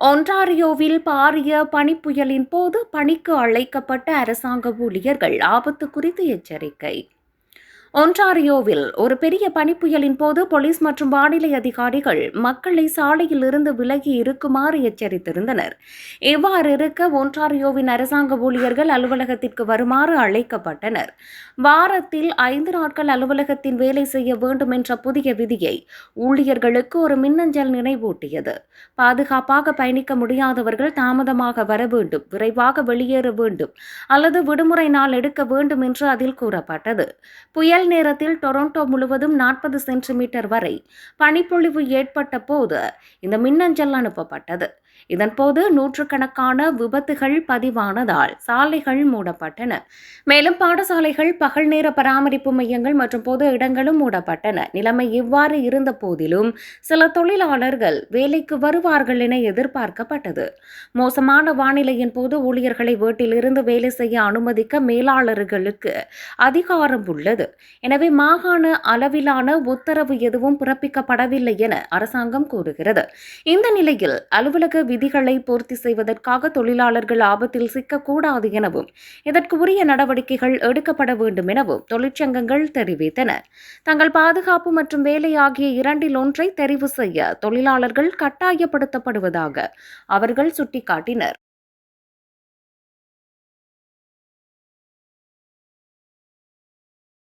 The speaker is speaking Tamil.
ஒன்டாரியோவில் பாரிய பனிப்புயலின் போது பணிக்கு அழைக்கப்பட்ட அரசாங்க ஊழியர்கள் ஆபத்து குறித்து எச்சரிக்கை. ஒன்டாரியோவில் ஒரு பெரிய பனிப்புயலின் போது போலீஸ் மற்றும் வானிலை அதிகாரிகள் மக்களை சாலையில் இருந்து விலகி இருக்குமாறு எச்சரித்திருந்தனர். இவ்வாறு இருக்க ஒன்டாரியோவின் அரசாங்க ஊழியர்கள் அலுவலகத்திற்கு வருமாறு அழைக்கப்பட்டனர். வாரத்தில் ஐந்து நாட்கள் அலுவலகத்தின் வேலை செய்ய வேண்டும் என்ற புதிய விதியை ஊழியர்களுக்கு ஒரு மின்னஞ்சல் நினைவூட்டியது. பாதுகாப்பாக பயணிக்க முடியாதவர்கள் தாமதமாக வர வேண்டும் விரைவாக வெளியேற வேண்டும் அல்லது விடுமுறை நாள் எடுக்க வேண்டும் என்று அதில் கூறப்பட்டது. புயல் நேரத்தில் டொரண்டோ முழுவதும் நாற்பது சென்டிமீட்டர் வரை பனிப்பொழிவு ஏற்பட்ட போது இந்த மின்னஞ்சல் அனுப்பப்பட்டது. இதன்போது நூற்றுக்கணக்கான விபத்துகள் பதிவானதால் சாலைகள் மூடப்பட்டன. மேலும் பாடசாலைகள் பகல் நேர பராமரிப்பு மையங்கள் மற்றும் பொது இடங்களும் மூடப்பட்டன. நிலைமை இவ்வாறு இருந்த போதிலும் சில தொழிலாளர்கள் வேலைக்கு வருவார்கள் என எதிர்பார்க்கப்பட்டது. மோசமான வானிலையின் போது ஊழியர்களை வீட்டிலிருந்து வேலை செய்ய அனுமதிக்க மேலாளர்களுக்கு அதிகாரம் உள்ளது. எனவே மாகாண அளவிலான உத்தரவு எதுவும் பிறப்பிக்கப்படவில்லை என அரசாங்கம் கூறுகிறது. இந்த நிலையில் அலுவலக விதிகளை பூர்த்தி செய்வதற்காக தொழிலாளர்கள் ஆபத்தில் சிக்கக்கூடாது எனவும் இதற்கு உரிய நடவடிக்கைகள் எடுக்கப்பட வேண்டும் எனவும் தொழிற்சங்கங்கள் தெரிவித்தன. தங்கள் பாதுகாப்பு மற்றும் வேலை ஆகிய இரண்டில் ஒன்றை தெரிவு செய்ய தொழிலாளர்கள் கட்டாயப்படுத்தப்படுவதாக அவர்கள் சுட்டிக்காட்டினர்.